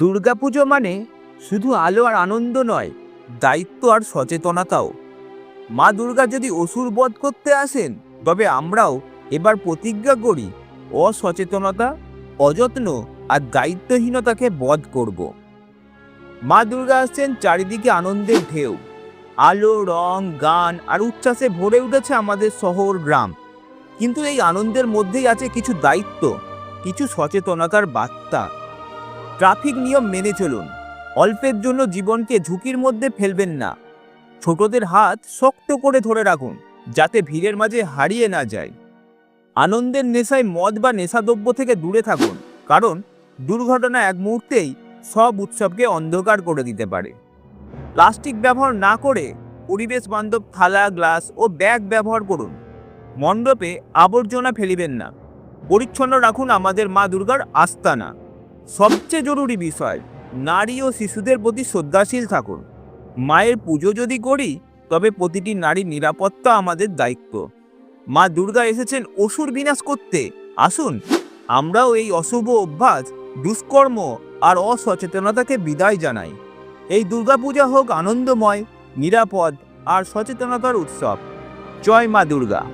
দুর্গাপুজো মানে শুধু আলো আর আনন্দ নয়, দায়িত্ব আর সচেতনতাও। মা দুর্গা যদি অসুর বধ করতে আসেন, তবে আমরাও এবার প্রতিজ্ঞা করি, অসচেতনতা, অযত্ন আর দায়িত্বহীনতাকে বধ করব। মা দুর্গা আসছেন চারিদিকে আনন্দের ঢেউ। আলো, রং, গান আর উচ্ছ্বাসে ভরে উঠেছে আমাদের শহর, গ্রাম। কিন্তু এই আনন্দের মধ্যেই আছে কিছু দায়িত্ব, কিছু সচেতনতার বার্তা। ট্রাফিক নিয়ম মেনে চলুন। অল্পের জন্য জীবনকে ঝুঁকির মধ্যে ফেলবেন না। ছোটদের হাত শক্ত করে ধরে রাখুন, যাতে ভিড়ের মাঝে হারিয়ে না যায়। আনন্দের নেশায় মদ বা নেশাদ্রব্য থেকে দূরে থাকুন, কারণ দুর্ঘটনা এক মুহূর্তেই সব উৎসবকে অন্ধকার করে দিতে পারে। প্লাস্টিক ব্যবহার না করে পরিবেশ বান্ধব থালা, গ্লাস ও ব্যাগ ব্যবহার করুন। মণ্ডপে আবর্জনা ফেলিবেন না। পরিচ্ছন্ন রাখুন আমাদের মা দুর্গার আস্তানা। সবচেয়ে জরুরি বিষয়, নারী ও শিশুদের প্রতি শ্রদ্ধাশীল থাকুন। মায়ের পুজো যদি করি, তবে প্রতিটি নারীর নিরাপত্তা আমাদের দায়িত্ব। মা দুর্গা এসেছেন অসুর বিনাশ করতে। আসুন, আমরাও এই অশুভ অভ্যাস, দুষ্কর্ম আর অসচেতনতাকে বিদায় জানাই। এই দুর্গাপূজা হোক আনন্দময়, নিরাপদ আর সচেতনতার উৎসব। জয় মা দুর্গা।